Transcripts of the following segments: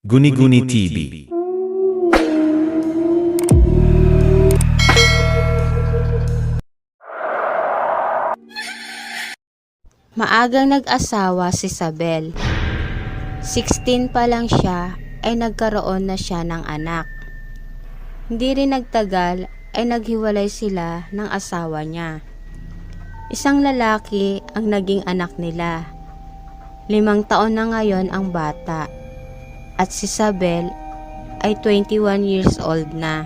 Guni-Guni TV. Maagang nag-asawa si Sabel. 16 pa lang siya ay nagkaroon na siya ng anak. Hindi rin nagtagal ay naghiwalay sila ng asawa niya. Isang lalaki ang naging anak nila. Limang taon na ngayon ang bata at si Sabel ay 21 years old na.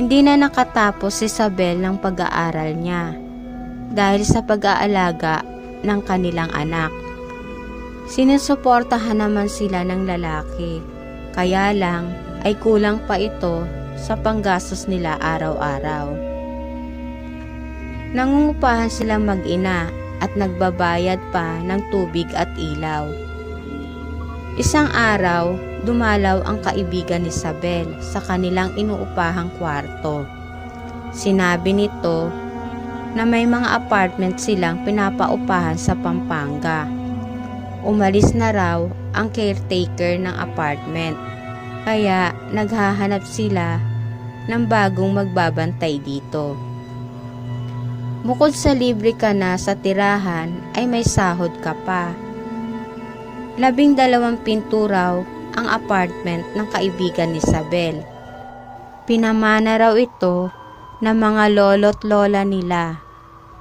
Hindi na nakatapos si Sabel ng pag-aaral niya dahil sa pag-aalaga ng kanilang anak. Sinusuportahan naman sila ng lalaki, kaya lang ay kulang pa ito sa panggastos nila araw-araw. Nangungupahan silang mag-ina at nagbabayad pa ng tubig at ilaw. Isang araw, dumalaw ang kaibigan ni Isabel sa kanilang inuupahang kwarto. Sinabi nito na may mga apartment silang pinapaupahan sa Pampanga. Umalis na raw ang caretaker ng apartment. Kaya naghahanap sila ng bagong magbabantay dito. Bukod sa libre ka na sa tirahan ay may sahod ka pa. Labing dalawang pinto raw ang apartment ng kaibigan ni Isabel. Pinamana raw ito ng mga lolo't lola nila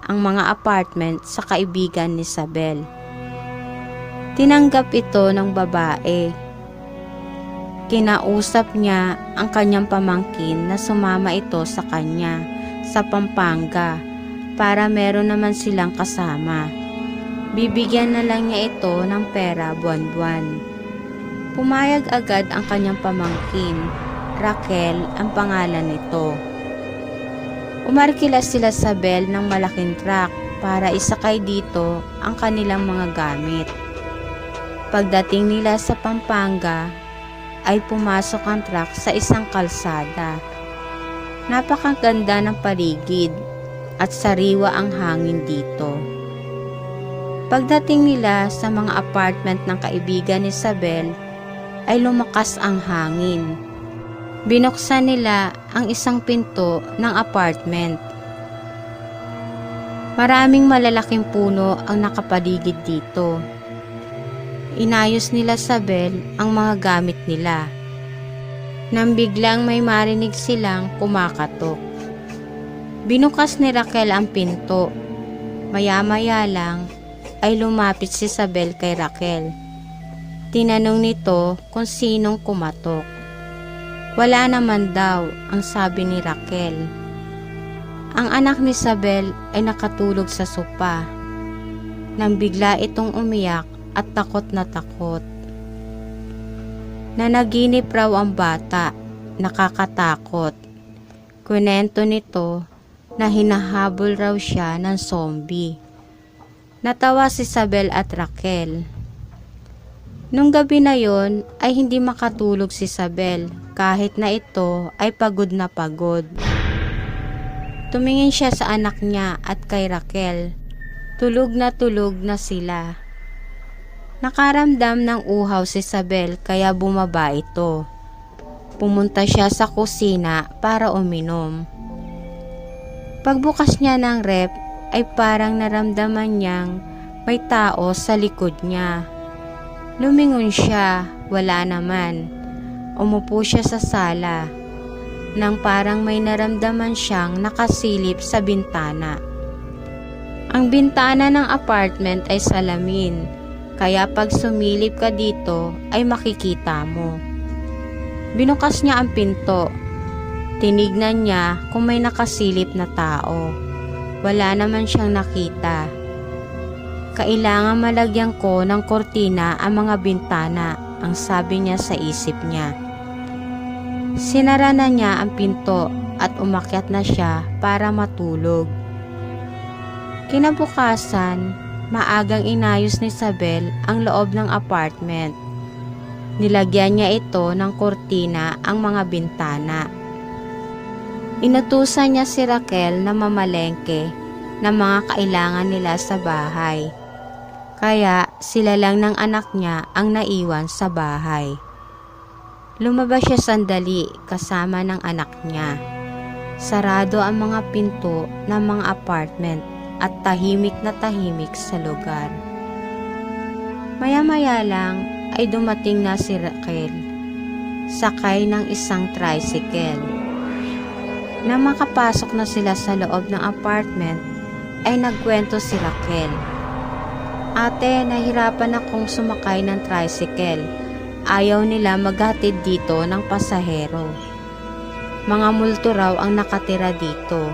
ang mga apartment sa kaibigan ni Isabel. Tinanggap ito ng babae. Kinausap niya ang kanyang pamangkin na sumama ito sa kanya sa Pampanga para meron naman silang kasama. Bibigyan na lang niya ito ng pera buwan-buwan. Pumayag agad ang kanyang pamangkin. Raquel ang pangalan nito. Umarkila sila sa Bel ng malaking truck para isakay dito ang kanilang mga gamit. Pagdating nila sa Pampanga, ay pumasok ang truck sa isang kalsada. Napakaganda ng paligid at sariwa ang hangin dito. Pagdating nila sa mga apartment ng kaibigan ni Isabel, ay lumakas ang hangin. Binuksan nila ang isang pinto ng apartment. Maraming malalaking puno ang nakapaligid dito. Inayos nila sa Bel ang mga gamit nila. Nang biglang may marinig silang kumakatok. Binukas ni Raquel ang pinto. Maya-maya lang ay lumapit si Isabel kay Raquel. Tinanong nito kung sinong kumatok. Wala naman daw ang sabi ni Raquel. Ang anak ni Isabel ay nakatulog sa sopa. Nang bigla itong umiyak at takot na takot. Nanaginip raw ang bata, nakakatakot. Kunento nito na hinahabol raw siya ng zombie. Natawa si Isabel at Raquel. Nung gabi na yon ay hindi makatulog si Isabel kahit na ito ay pagod na pagod. Tumingin siya sa anak niya at kay Raquel. Tulog na tulog na sila. Nakaramdam ng uhaw si Isabel kaya bumaba ito. Pumunta siya sa kusina para uminom. Pagbukas niya ng rep ay parang naramdaman niyang may tao sa likod niya. Lumingon siya, wala naman. Umupo siya sa sala nang parang may naramdaman siyang nakasilip sa bintana. Ang bintana ng apartment ay salamin, kaya pag sumilip ka dito ay makikita mo. Binukas niya ang pinto. Tinignan niya kung may nakasilip na tao. Wala naman siyang nakita. Kailangan malagyan ko ng kortina ang mga bintana, ang sabi niya sa isip niya. Sinara na niya ang pinto at umakyat na siya para matulog. Kinabukasan, maagang inayos ni Isabel ang loob ng apartment. Nilagyan niya ito ng kortina ang mga bintana. Inutusan niya si Raquel na mamalengke ng mga kailangan nila sa bahay. Kaya sila lang ng anak niya ang naiwan sa bahay. Lumabas siya sandali kasama ng anak niya. Sarado ang mga pinto ng mga apartment at tahimik na tahimik sa lugar. Maya-maya lang ay dumating na si Raquel, sakay ng isang tricycle. Nang makapasok na sila sa loob ng apartment, ay nagkwento si Raquel. Ate, nahirapan akong sumakay ng tricycle. Ayaw nila maghatid dito ng pasahero. Mga multo raw ang nakatira dito.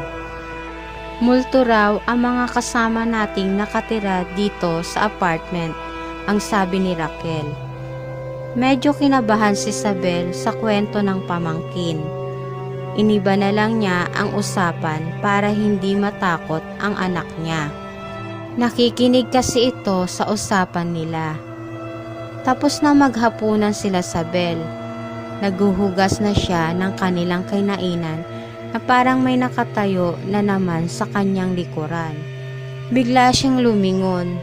Multo raw ang mga kasama nating nakatira dito sa apartment, ang sabi ni Raquel. Medyo kinabahan si Isabel sa kwento ng pamangkin. Iniba na lang niya ang usapan para hindi matakot ang anak niya. Nakikinig kasi ito sa usapan nila. Tapos na maghapunan sila sa Bel. Naguhugas na siya ng kanilang kainainan na parang may nakatayo na naman sa kanyang likuran. Bigla siyang lumingon.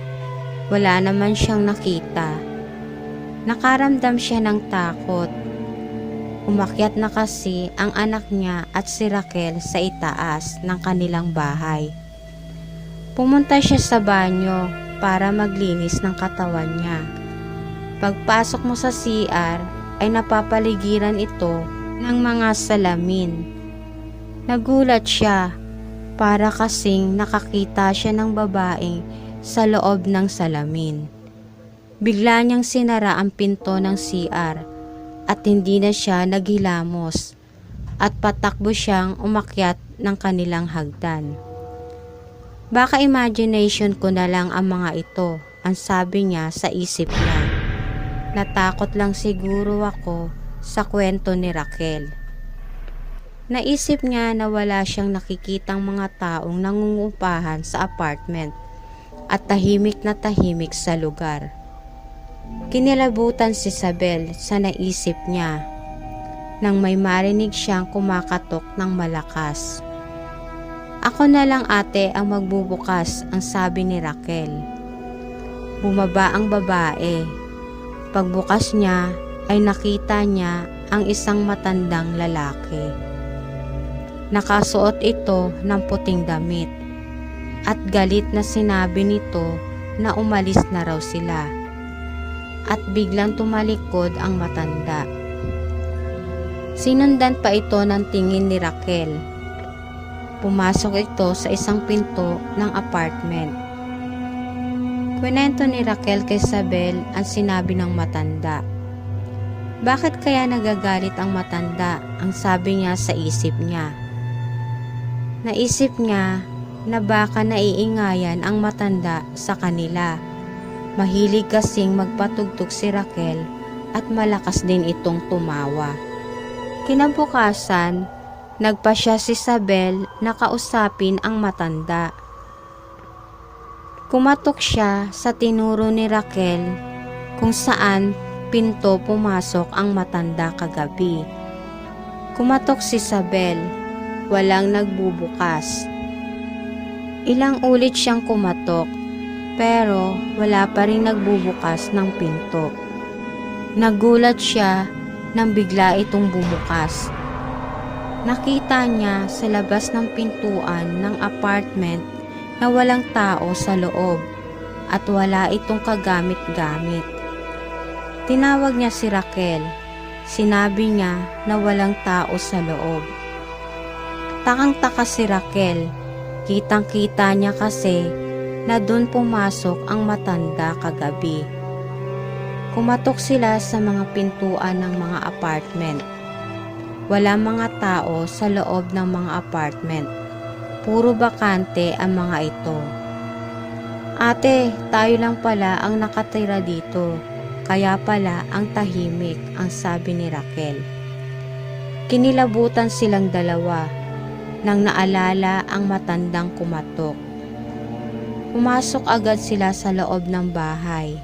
Wala naman siyang nakita. Nakaramdam siya ng takot. Umakyat na kasi ang anak niya at si Raquel sa itaas ng kanilang bahay. Pumunta siya sa banyo para maglinis ng katawan niya. Pagpasok mo sa CR ay napapaligiran ito ng mga salamin. Nagulat siya para kasing nakakita siya ng babaeng sa loob ng salamin. Bigla niyang sinara ang pinto ng CR at hindi na siya naghilamos at patakbo siyang umakyat ng kanilang hagdan. Baka imagination ko na lang ang mga ito, ang sabi niya sa isip niya. Natakot lang siguro ako sa kwento ni Raquel. Naisip niya na wala siyang nakikitang mga taong nangungupahan sa apartment at tahimik na tahimik sa lugar. Kinilabutan si Isabel sa naisip niya nang may marinig siyang kumakatok ng malakas. Ako na lang ate ang magbubukas ang sabi ni Raquel. Bumaba ang babae. Pagbukas niya ay nakita niya ang isang matandang lalaki. Nakasuot ito ng puting damit at galit na sinabi nito na umalis na raw sila at biglang tumalikod ang matanda. Sinundan pa ito ng tingin ni Raquel. Pumasok ito sa isang pinto ng apartment. Kwento ni Raquel kay Isabel ang sinabi ng matanda. Bakit kaya nagagalit ang matanda? Ang sabi niya sa isip niya. Naisip niya na baka naiingayan ang matanda sa kanila. Mahilig kasing magpatugtog si Raquel at malakas din itong tumawa. Kinabukasan, nagpa siya si Isabel na kausapin ang matanda. Kumatok siya sa tinuro ni Raquel kung saan pinto pumasok ang matanda kagabi. Kumatok si Isabel, walang nagbubukas. Ilang ulit siyang kumatok pero wala pa rin nagbubukas ng pinto. Nagulat siya nang bigla itong bumukas. Nakita niya sa labas ng pintuan ng apartment na walang tao sa loob at wala itong kagamit-gamit. Tinawag niya si Raquel. Sinabi niya na walang tao sa loob. Takang-taka si Raquel. Kitang-kita niya kasi na doon pumasok ang matanda kagabi. Kumatok sila sa mga pintuan ng mga apartment. Wala mga tao sa loob ng mga apartment. Puro bakante ang mga ito. Ate, tayo lang pala ang nakatira dito. Kaya pala ang tahimik ang sabi ni Raquel. Kinilabutan silang dalawa nang naalala ang matandang kumatok. Pumasok agad sila sa loob ng bahay.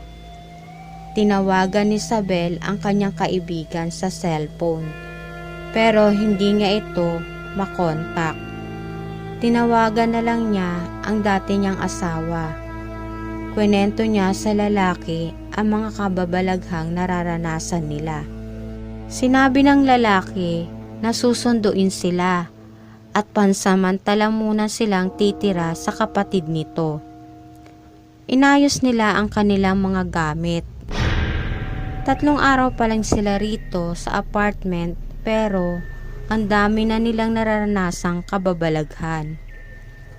Tinawagan ni Isabel ang kanyang kaibigan sa cellphone pero hindi niya ito makontak. Tinawagan na lang niya ang dati niyang asawa. Kwenento niya sa lalaki ang mga kababalaghang nararanasan nila. Sinabi ng lalaki na susunduin sila at pansamantala muna silang titira sa kapatid nito. Inayos nila ang kanilang mga gamit. Tatlong araw pa lang sila rito sa apartment pero ang dami na nilang nararanasang kababalaghan.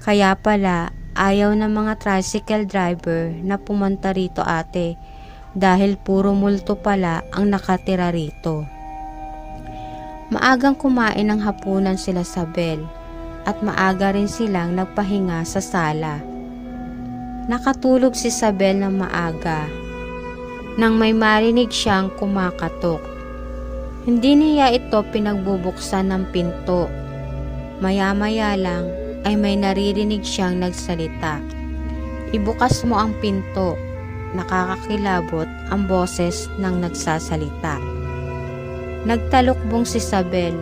Kaya pala ayaw ng mga tricycle driver na pumunta rito ate dahil puro multo pala ang nakatira rito. Maagang kumain ng hapunan sila sa Bel at maaga rin silang nagpahinga sa sala. Nakatulog si Sabel ng maaga nang may marinig siyang kumakatok. Hindi niya ito pinagbubuksan ng pinto. Maya-maya lang ay may naririnig siyang nagsalita. Ibukas mo ang pinto. Nakakakilabot ang boses ng nagsasalita. Nagtalukbong si Sabel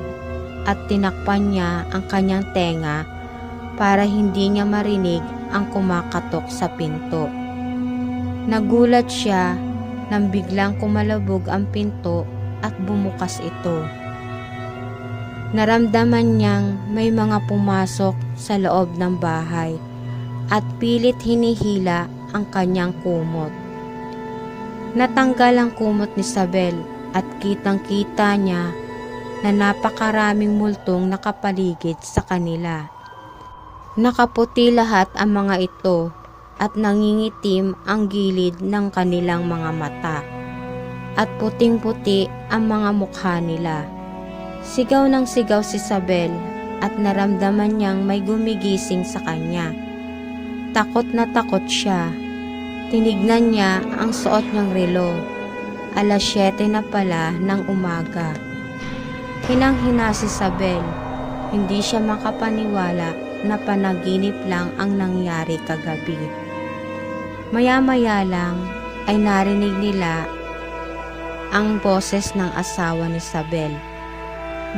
at tinakpan niya ang kanyang tenga para hindi niya marinig ang kumakatok sa pinto. Nagulat siya nang biglang kumalabog ang pinto at bumukas ito. Naramdaman niyang may mga pumasok sa loob ng bahay at pilit hinihila ang kanyang kumot. Natanggal ang kumot ni Sabel at kitang-kita niya na napakaraming multong nakapaligid sa kanila. Nakaputi lahat ang mga ito at nangingitim ang gilid ng kanilang mga mata at puting-puti ang mga mukha nila. Sigaw ng sigaw si Sabel at naramdaman niyang may gumigising sa kanya. Takot na takot siya. Tinignan niya ang suot niyang relo. Alas 7 na pala ng umaga. Hinang-hina si Sabel. Hindi siya makapaniwala na panaginip lang ang nangyari kagabi. Maya-maya lang ay narinig nila ang boses ng asawa ni Sabel.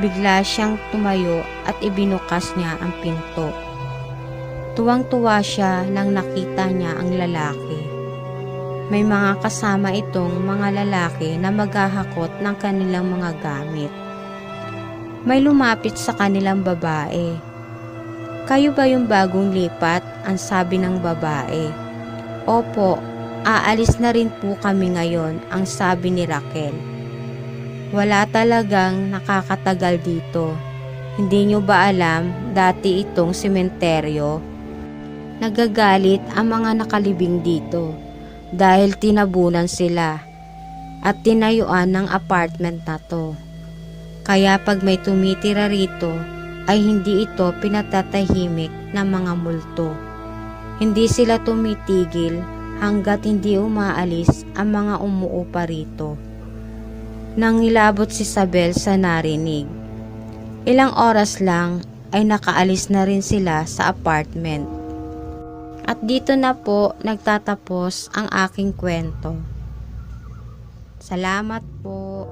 Bigla siyang tumayo at ibinukas niya ang pinto. Tuwang-tuwa siya nang nakita niya ang lalaki. May mga kasama itong mga lalaki na maghahakot ng kanilang mga gamit. May lumapit sa kanilang babae. Kayo ba yung bagong lipat? Ang sabi ng babae. Opo, aalis na rin po kami ngayon, ang sabi ni Raquel. Wala talagang nakakatagal dito. Hindi nyo ba alam, dati itong sementeryo? Nagagalit ang mga nakalibing dito dahil tinabunan sila at tinayuan ng apartment na to. Kaya pag may tumitira rito, ay hindi ito pinatatahimik ng mga multo. Hindi sila tumitigil hanggat hindi umaalis ang mga umuupa rito. Nang ilabot si Sabel sa narinig. Ilang oras lang ay nakaalis na rin sila sa apartment. At dito na po nagtatapos ang aking kwento. Salamat po.